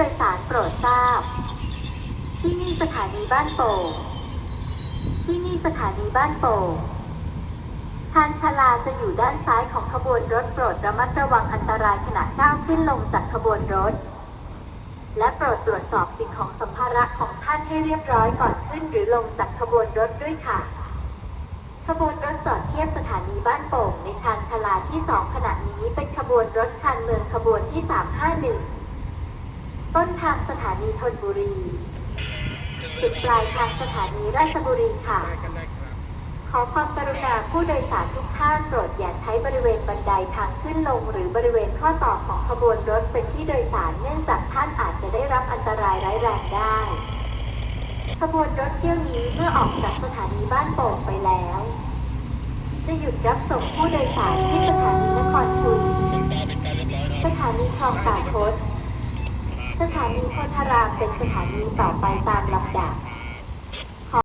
ดยสารโปรดทราบ ที่นี่สถานีบ้านโป่งที่นี่สถานีบ้านโป่งชานชาลาจะอยู่ด้านซ้ายของขบวนรถโปรดระมัดระวังอันตรายขณะก้าวขึ้นลงจากขบวนรถ และโปรดตรวจสอบสิ่งของสัมภาระของท่านให้เรียบร้อยก่อนขึ้นหรือลงจากขบวนรถด้วยค่ะ ขบวนรถจอดเทียบสถานีบ้านโป่งในชานชาลาที่ 2 ขณะนี้เป็นขบวนรถชานเมืองขบวนที่ 351 ต้นทางสถานีธนบุรี จุดปลายทางสถานีราชบุรีค่ะ ขอความกรุณาผู้โดยสารทุกท่านโปรดอย่าใช้บริเวณบันไดทางขึ้นลง หรือบริเวณข้อต่อของขบวนรถเป็นที่โดยสารเนื่องจากท่านอาจจะได้รับอันตรายร้ายแรงได้ ขบวนรถเที่ยวนี้เมื่อออกจากสถานีบ้านโป่งไปแล้ว จะหยุดรับส่งผู้โดยสารที่สถานีนครชุมสถานีคลองตาคด สถานีโพธารามเป็นสถานีต่อไปตามลำดับ